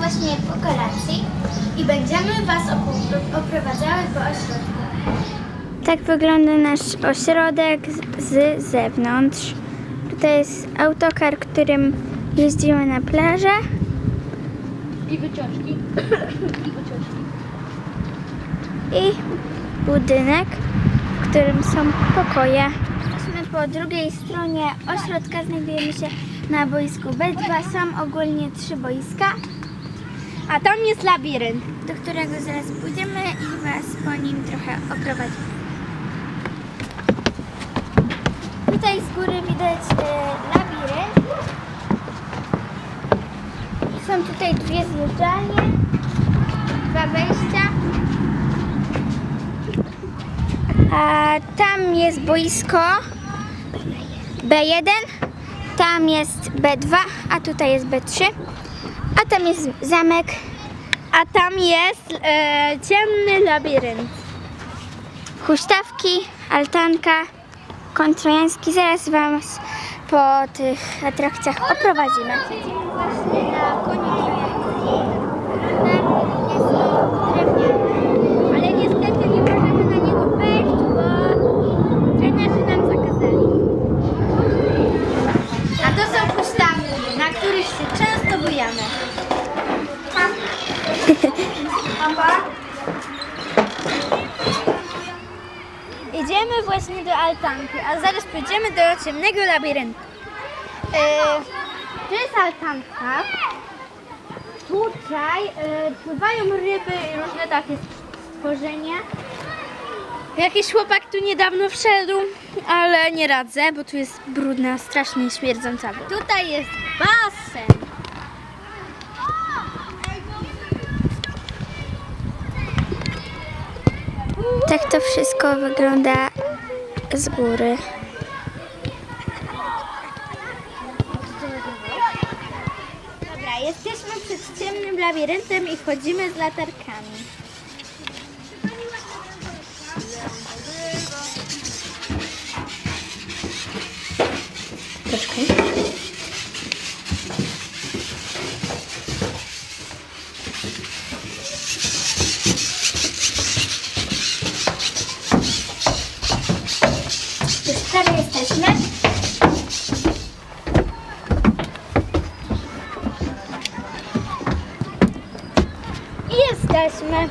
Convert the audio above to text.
właśnie po kolacji i będziemy Was opro- oprowadzały po ośrodku. Tak wygląda nasz ośrodek z, zewnątrz. Tutaj jest autokar, którym jeździmy na plażę. I wyciążki. I wyciążki. i budynek, w którym są pokoje. Jesteśmy po drugiej stronie ośrodka, znajdujemy się na boisku B2. Są ogólnie trzy boiska, A tam jest labirynt. do którego zaraz pójdziemy i Was po nim trochę oprowadzimy. Tutaj z góry widać e, labirynt. Są tutaj dwie zjeżdżalnie, dwa wejścia. A tam jest boisko B1, tam jest B2, a tutaj jest B3, a tam jest zamek. A tam jest e, ciemny labirynt. Huśtawki, altanka, koń trojański. Zaraz Was po tych atrakcjach oprowadzimy. Właśnie na koniu trojańskim. Jest drewniany, ale niestety nie możemy na niego wejść, bo trenerzy nam zakazali. A to są huśtawki, na których się często bujamy. Idziemy właśnie do altanki, a zaraz pójdziemy do ciemnego labiryntu. E, to jest altanka. Tutaj e, pływają ryby i różne takie stworzenia. Jakiś chłopak tu niedawno wszedł, ale nie radzę, bo tu jest brudna, strasznie śmierdząca. Tutaj jest basen. Tak to wszystko wygląda z góry. Dobra, jesteśmy przed ciemnym labiryntem i wchodzimy z latarkami. Troszkę. Już dersime